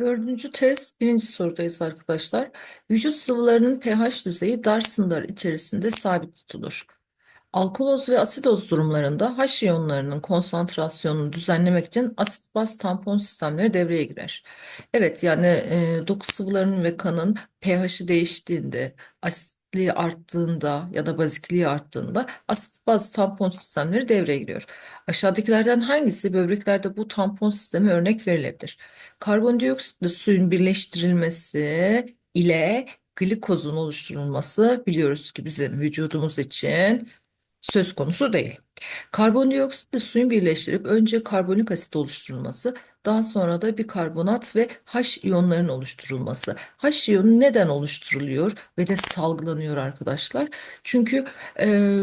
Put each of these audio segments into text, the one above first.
Dördüncü test birinci sorudayız arkadaşlar. Vücut sıvılarının pH düzeyi dar sınırlar içerisinde sabit tutulur. Alkaloz ve asidoz durumlarında H iyonlarının konsantrasyonunu düzenlemek için asit baz tampon sistemleri devreye girer. Evet yani e, doku sıvılarının ve kanın pH'i değiştiğinde, asitliği arttığında ya da bazikliği arttığında asit baz tampon sistemleri devreye giriyor. Aşağıdakilerden hangisi böbreklerde bu tampon sistemi örnek verilebilir? Karbondioksitle suyun birleştirilmesi ile glikozun oluşturulması biliyoruz ki bizim vücudumuz için söz konusu değil. Karbondioksitle suyun birleştirip önce karbonik asit oluşturulması, daha sonra da bikarbonat ve H iyonlarının oluşturulması. H iyonu neden oluşturuluyor ve de salgılanıyor arkadaşlar? Çünkü e,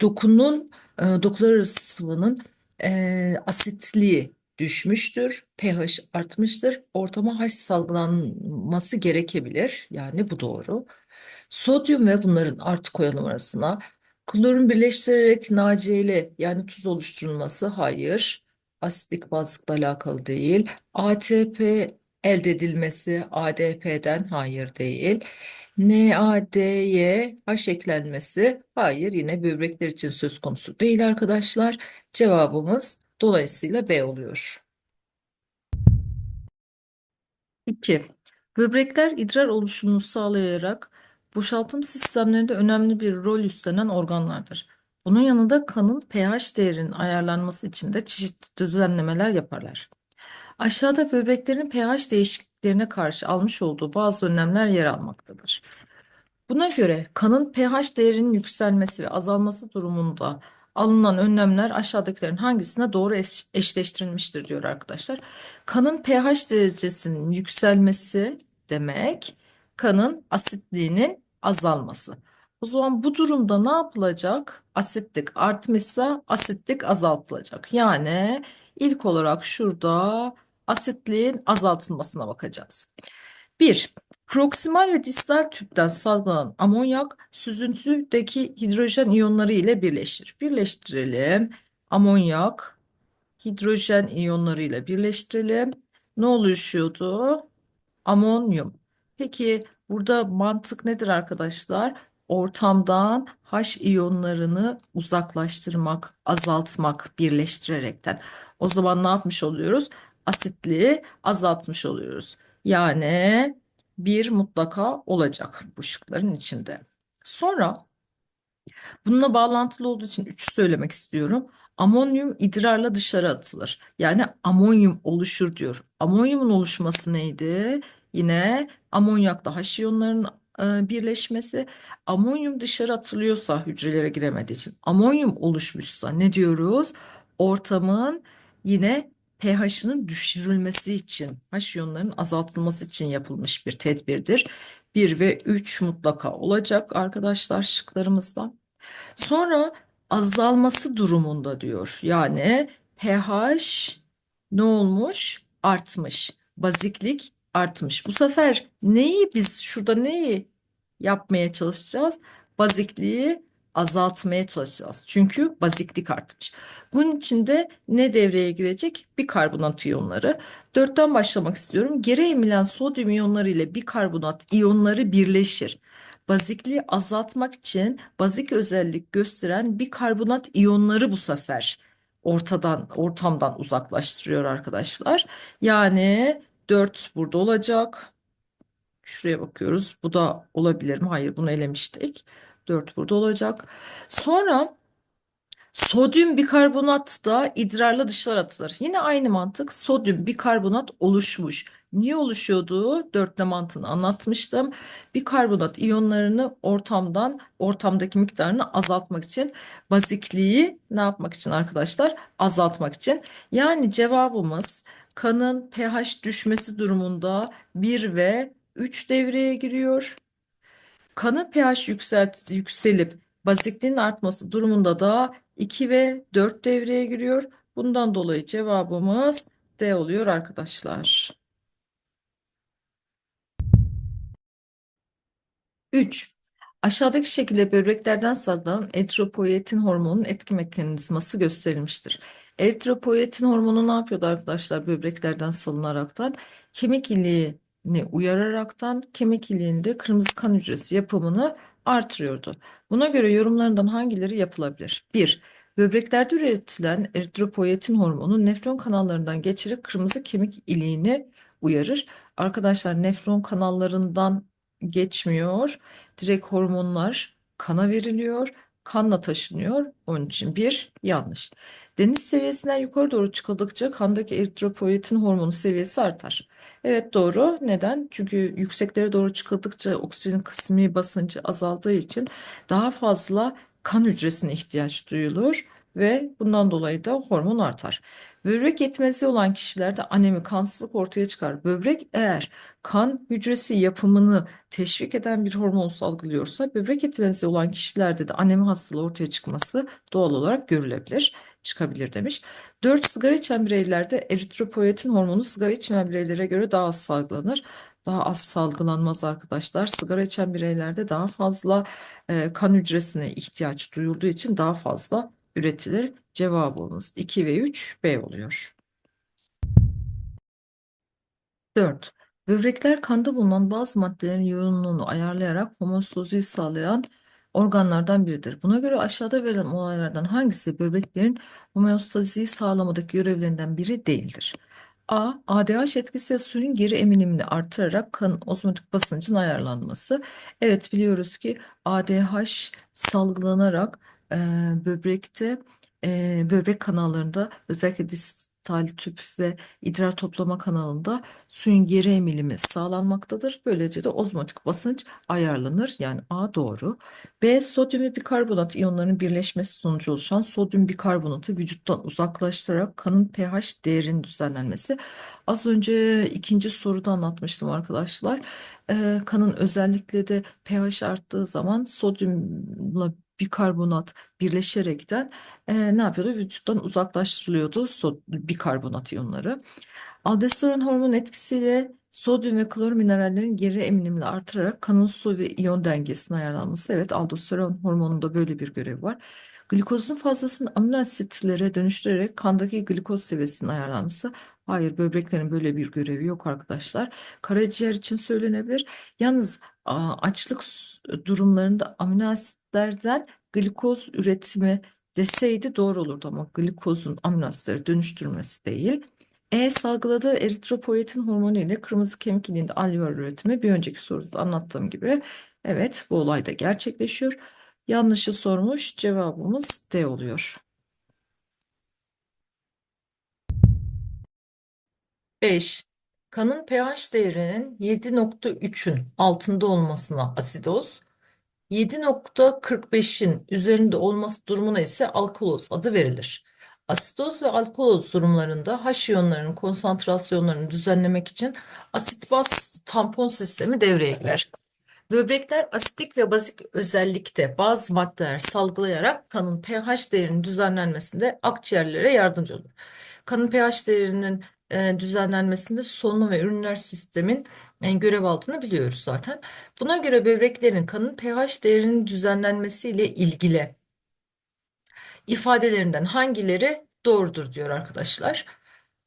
dokunun e, dokular sıvının e, asitliği düşmüştür, pH artmıştır, ortama H salgılanması gerekebilir. Yani bu doğru. Sodyum ve bunların artı koyalım arasına. Klorun birleştirerek NaCl yani tuz oluşturulması hayır. Asitlik bazlıkla alakalı değil. ATP elde edilmesi ADP'den hayır değil. NAD'ye H eklenmesi hayır yine böbrekler için söz konusu değil arkadaşlar. Cevabımız dolayısıyla B oluyor. 2. Böbrekler idrar oluşumunu sağlayarak boşaltım sistemlerinde önemli bir rol üstlenen organlardır. Bunun yanında kanın pH değerinin ayarlanması için de çeşitli düzenlemeler yaparlar. Aşağıda böbreklerin pH değişikliklerine karşı almış olduğu bazı önlemler yer almaktadır. Buna göre kanın pH değerinin yükselmesi ve azalması durumunda alınan önlemler aşağıdakilerin hangisine doğru eş- eşleştirilmiştir diyor arkadaşlar. Kanın pH derecesinin yükselmesi demek kanın asitliğinin azalması. O zaman bu durumda ne yapılacak? Asitlik artmışsa asitlik azaltılacak. Yani ilk olarak şurada asitliğin azaltılmasına bakacağız. 1. Proksimal ve distal tüpten salgılanan amonyak süzüntüdeki hidrojen iyonları ile birleşir. Birleştirelim. Amonyak hidrojen iyonları ile birleştirelim. Ne oluşuyordu? Amonyum. Peki burada mantık nedir arkadaşlar? Ortamdan H iyonlarını uzaklaştırmak, azaltmak birleştirerekten. O zaman ne yapmış oluyoruz? Asitliği azaltmış oluyoruz. Yani bir mutlaka olacak bu şıkların içinde. Sonra bununla bağlantılı olduğu için 3 söylemek istiyorum. Amonyum idrarla dışarı atılır. Yani amonyum oluşur diyor. Amonyumun oluşması neydi? Yine amonyakla H iyonlarının e, birleşmesi. Amonyum dışarı atılıyorsa hücrelere giremediği için amonyum oluşmuşsa ne diyoruz? Ortamın yine pH'ının düşürülmesi için, H iyonlarının azaltılması için yapılmış bir tedbirdir. 1 ve 3 mutlaka olacak arkadaşlar şıklarımızda. Sonra azalması durumunda diyor. Yani pH ne olmuş? Artmış. Baziklik artmış. Bu sefer neyi biz şurada neyi yapmaya çalışacağız? Bazikliği azaltmaya çalışacağız. Çünkü baziklik artmış. Bunun için de ne devreye girecek? Bikarbonat iyonları. Dörtten başlamak istiyorum. Geri emilen sodyum iyonları ile bikarbonat iyonları birleşir. Bazikliği azaltmak için bazik özellik gösteren bikarbonat iyonları bu sefer ortadan ortamdan uzaklaştırıyor arkadaşlar. Yani 4 burada olacak. Şuraya bakıyoruz. Bu da olabilir mi? Hayır, bunu elemiştik. 4 burada olacak. Sonra sodyum bikarbonat da idrarla dışarı atılır. Yine aynı mantık. Sodyum bikarbonat oluşmuş. Niye oluşuyordu? Dörtle mantığını anlatmıştım. Bikarbonat iyonlarını ortamdan, ortamdaki miktarını azaltmak için, bazikliği ne yapmak için arkadaşlar? Azaltmak için. Yani cevabımız kanın pH düşmesi durumunda 1 ve 3 devreye giriyor. Kanın pH yükselt, yükselip bazikliğin artması durumunda da 2 ve 4 devreye giriyor. Bundan dolayı cevabımız D oluyor arkadaşlar. 3. Aşağıdaki şekilde böbreklerden salgılanan eritropoietin hormonunun etki mekanizması gösterilmiştir. Eritropoietin hormonu ne yapıyordu arkadaşlar böbreklerden salınaraktan? Kemik iliğini uyararaktan kemik iliğinde kırmızı kan hücresi yapımını artırıyordu. Buna göre yorumlarından hangileri yapılabilir? 1. Böbreklerde üretilen eritropoietin hormonu nefron kanallarından geçerek kırmızı kemik iliğini uyarır. Arkadaşlar nefron kanallarından geçmiyor. Direkt hormonlar kana veriliyor. Kanla taşınıyor. Onun için bir yanlış. Deniz seviyesinden yukarı doğru çıkıldıkça kandaki eritropoietin hormonu seviyesi artar. Evet doğru. Neden? Çünkü yükseklere doğru çıkıldıkça oksijen kısmi basıncı azaldığı için daha fazla kan hücresine ihtiyaç duyulur ve bundan dolayı da hormon artar. Böbrek yetmezliği olan kişilerde anemi, kansızlık ortaya çıkar. Böbrek eğer kan hücresi yapımını teşvik eden bir hormon salgılıyorsa böbrek yetmezliği olan kişilerde de anemi hastalığı ortaya çıkması doğal olarak görülebilir, çıkabilir demiş. 4 sigara içen bireylerde eritropoietin hormonu sigara içmeyen bireylere göre daha az salgılanır. Daha az salgılanmaz arkadaşlar. Sigara içen bireylerde daha fazla e, kan hücresine ihtiyaç duyulduğu için daha fazla üretilir. Cevabımız 2 ve 3 B oluyor. 4. Böbrekler kanda bulunan bazı maddelerin yoğunluğunu ayarlayarak homeostaziyi sağlayan organlardan biridir. Buna göre aşağıda verilen olaylardan hangisi böbreklerin homeostaziyi sağlamadaki görevlerinden biri değildir? A. ADH etkisi suyun geri eminimini artırarak kan ozmotik basıncın ayarlanması. Evet biliyoruz ki ADH salgılanarak e, böbrekte e, böbrek kanallarında özellikle distal tüp ve idrar toplama kanalında suyun geri emilimi sağlanmaktadır. Böylece de ozmotik basınç ayarlanır. Yani A doğru. B sodyum ve bikarbonat iyonlarının birleşmesi sonucu oluşan sodyum bikarbonatı vücuttan uzaklaştırarak kanın pH değerinin düzenlenmesi. Az önce ikinci soruda anlatmıştım arkadaşlar. Ee, kanın özellikle de pH arttığı zaman sodyumla bikarbonat birleşerekten e, ne yapıyordu? Vücuttan uzaklaştırılıyordu so bikarbonat iyonları. Aldosteron hormon etkisiyle sodyum ve klor minerallerin geri eminimini artırarak kanın su ve iyon dengesinin ayarlanması. Evet, aldosteron hormonunda böyle bir görev var. Glikozun fazlasını amino asitlere dönüştürerek kandaki glikoz seviyesinin ayarlanması. Hayır, böbreklerin böyle bir görevi yok arkadaşlar. Karaciğer için söylenebilir. Yalnız açlık durumlarında amino asitlerden glikoz üretimi deseydi doğru olurdu ama glikozun amino asitleri dönüştürmesi değil. E salgıladığı eritropoietin hormonu ile kırmızı kemik iliğinde alveol üretimi bir önceki soruda anlattığım gibi evet bu olay da gerçekleşiyor. Yanlışı sormuş cevabımız D oluyor. 5. Kanın pH değerinin 7.3'ün altında olmasına asidoz, 7.45'in üzerinde olması durumuna ise alkaloz adı verilir. Asitoz ve alkaloz durumlarında H iyonlarının konsantrasyonlarını düzenlemek için asit baz tampon sistemi devreye girer. Böbrekler asitik ve bazik özellikte bazı maddeler salgılayarak kanın pH değerinin düzenlenmesinde akciğerlere yardımcı olur. Kanın pH değerinin e, düzenlenmesinde solunum ve üriner sistemin e, görev aldığını biliyoruz zaten. Buna göre böbreklerin kanın pH değerinin düzenlenmesiyle ilgili ifadelerinden hangileri doğrudur diyor arkadaşlar.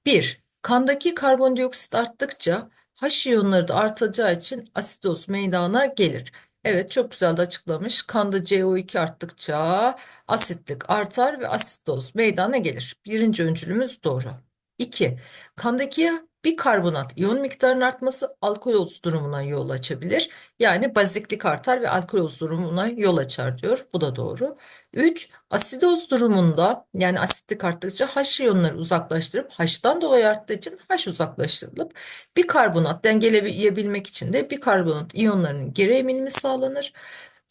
1. Kandaki karbondioksit arttıkça H iyonları da artacağı için asitoz meydana gelir. Evet çok güzel de açıklamış. Kanda CO2 arttıkça asitlik artar ve asitoz meydana gelir. Birinci öncülümüz doğru. 2. Kandaki bikarbonat iyon miktarının artması alkoloz durumuna yol açabilir. Yani baziklik artar ve alkoloz durumuna yol açar diyor. Bu da doğru. 3. Asidoz durumunda yani asitlik arttıkça H iyonları uzaklaştırıp H'tan dolayı arttığı için H uzaklaştırılıp bikarbonat dengeleyebilmek için de bikarbonat iyonlarının geri eminimi sağlanır.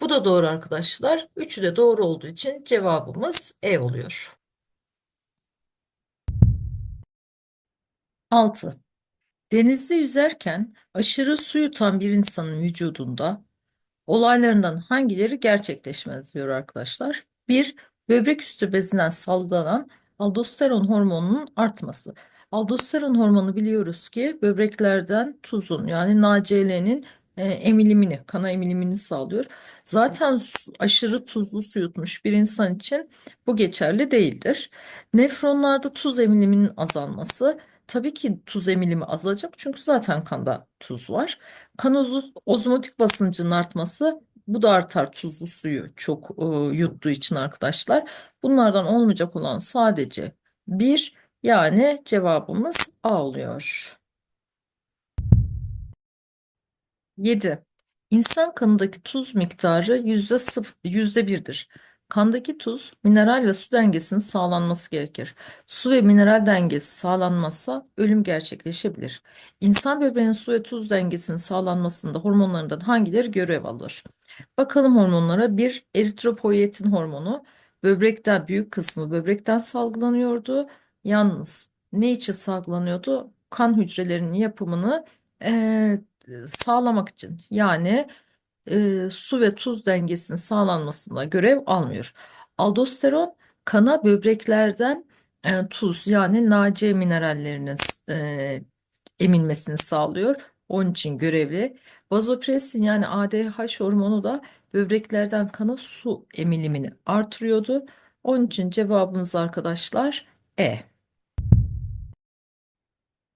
Bu da doğru arkadaşlar. Üçü de doğru olduğu için cevabımız E oluyor. 6. Denizde yüzerken aşırı su yutan bir insanın vücudunda olaylarından hangileri gerçekleşmez diyor arkadaşlar. 1. Böbrek üstü bezinden salgılanan aldosteron hormonunun artması. Aldosteron hormonu biliyoruz ki böbreklerden tuzun yani NaCl'nin e, emilimini, kana emilimini sağlıyor. Zaten aşırı tuzlu su yutmuş bir insan için bu geçerli değildir. Nefronlarda tuz emiliminin azalması, tabii ki tuz emilimi azalacak çünkü zaten kanda tuz var. Kan ozmotik basıncının artması, bu da artar tuzlu suyu çok e, yuttuğu için arkadaşlar. Bunlardan olmayacak olan sadece bir yani cevabımız A oluyor. 7. İnsan kanındaki tuz miktarı yüzde sıf- yüzde birdir. Kandaki tuz, mineral ve su dengesinin sağlanması gerekir. Su ve mineral dengesi sağlanmazsa ölüm gerçekleşebilir. İnsan böbreğinin su ve tuz dengesinin sağlanmasında hormonlarından hangileri görev alır? Bakalım hormonlara. Bir, eritropoyetin hormonu böbrekten büyük kısmı böbrekten salgılanıyordu. Yalnız ne için salgılanıyordu? Kan hücrelerinin yapımını eee, sağlamak için. Yani eee, su ve tuz dengesinin sağlanmasında görev almıyor. Aldosteron kana böbreklerden eee, tuz yani NaC minerallerinin eee, emilmesini sağlıyor. Onun için görevli. Vazopresin yani ADH hormonu da böbreklerden kana su emilimini artırıyordu. Onun için cevabımız arkadaşlar E.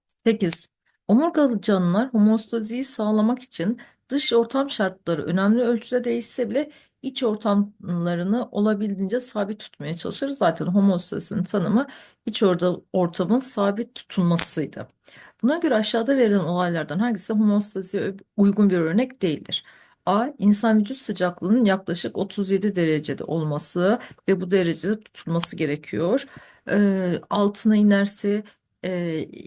8. Omurgalı canlılar homeostaziyi sağlamak için dış ortam şartları önemli ölçüde değişse bile iç ortamlarını olabildiğince sabit tutmaya çalışır. Zaten homeostazinin tanımı iç orada ortamın sabit tutulmasıydı. Buna göre aşağıda verilen olaylardan hangisi homeostaziye uygun bir örnek değildir? A. İnsan vücut sıcaklığının yaklaşık 37 derecede olması ve bu derecede tutulması gerekiyor. Ee, altına inerse e,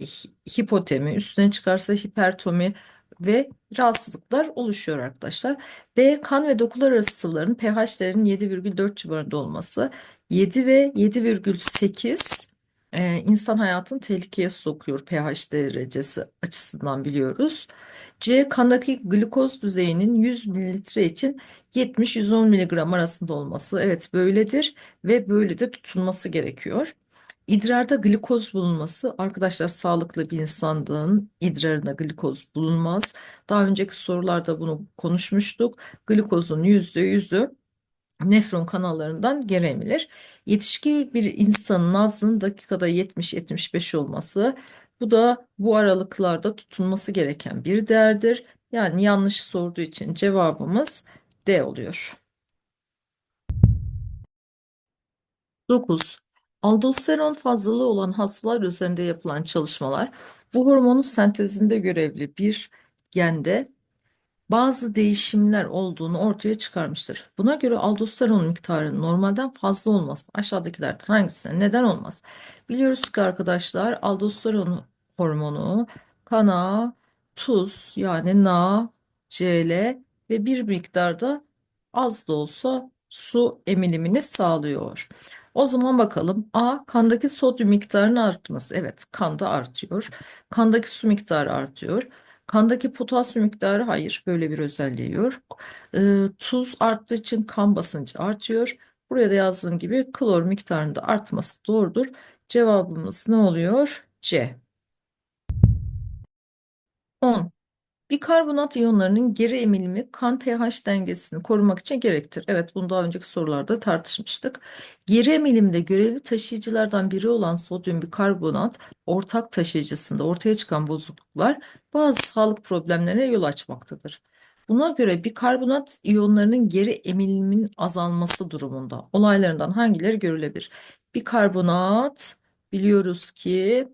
hi- hipotemi, üstüne çıkarsa hipertomi ve rahatsızlıklar oluşuyor arkadaşlar. B. Kan ve dokular arası sıvıların pH değerinin 7,4 civarında olması. 7 ve 7,8 e, insan hayatını tehlikeye sokuyor pH derecesi açısından biliyoruz. C. Kandaki glikoz düzeyinin 100 mililitre için 70-110 miligram arasında olması. Evet böyledir ve böyle de tutulması gerekiyor. İdrarda glikoz bulunması arkadaşlar sağlıklı bir insanlığın idrarında glikoz bulunmaz. Daha önceki sorularda bunu konuşmuştuk. Glikozun yüzde yüzü nefron kanallarından geri emilir. Yetişkin bir insanın nabzının dakikada 70-75 olması bu da bu aralıklarda tutulması gereken bir değerdir. Yani yanlış sorduğu için cevabımız D oluyor. 9. Aldosteron fazlalığı olan hastalar üzerinde yapılan çalışmalar bu hormonun sentezinde görevli bir gende bazı değişimler olduğunu ortaya çıkarmıştır. Buna göre aldosteron miktarının normalden fazla olması aşağıdakilerden hangisine neden olmaz? Biliyoruz ki arkadaşlar aldosteron hormonu kana, tuz yani Na, Cl ve bir miktarda az da olsa su emilimini sağlıyor. O zaman bakalım A kandaki sodyum miktarının artması. Evet kanda artıyor. Kandaki su miktarı artıyor. Kandaki potasyum miktarı hayır böyle bir özelliği yok. Ee, tuz arttığı için kan basıncı artıyor. Buraya da yazdığım gibi klor miktarında artması doğrudur. Cevabımız ne oluyor? C. 10. Bikarbonat iyonlarının geri emilimi kan pH dengesini korumak için gerektir. Evet, bunu daha önceki sorularda tartışmıştık. Geri emilimde görevli taşıyıcılardan biri olan sodyum bikarbonat ortak taşıyıcısında ortaya çıkan bozukluklar bazı sağlık problemlerine yol açmaktadır. Buna göre bikarbonat iyonlarının geri emiliminin azalması durumunda olaylarından hangileri görülebilir? Bikarbonat biliyoruz ki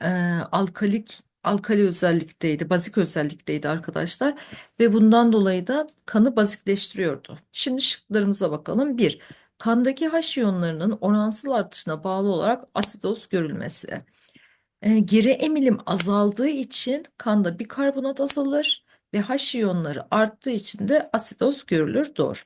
e, alkalik alkali özellikteydi, bazik özellikteydi arkadaşlar ve bundan dolayı da kanı bazikleştiriyordu. Şimdi şıklarımıza bakalım. 1. Kandaki H iyonlarının oransal artışına bağlı olarak asidoz görülmesi. E, geri emilim azaldığı için kanda bikarbonat azalır ve H iyonları arttığı için de asidoz görülür. Doğru.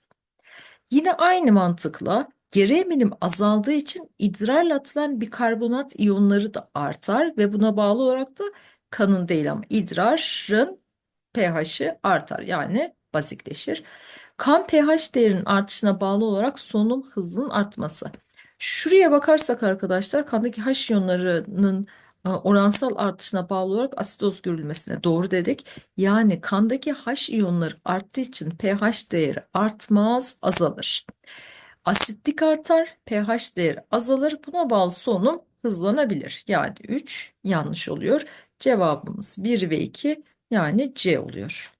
Yine aynı mantıkla geri emilim azaldığı için idrarla atılan bikarbonat iyonları da artar ve buna bağlı olarak da kanın değil ama idrarın pH'i artar yani bazikleşir. Kan pH değerinin artışına bağlı olarak solunum hızının artması. Şuraya bakarsak arkadaşlar kandaki H iyonlarının e, oransal artışına bağlı olarak asitoz görülmesine doğru dedik. Yani kandaki H iyonları arttığı için pH değeri artmaz azalır. Asitlik artar, pH değeri azalır. Buna bağlı solunum hızlanabilir. Yani 3 yanlış oluyor. Cevabımız 1 ve 2 yani C oluyor.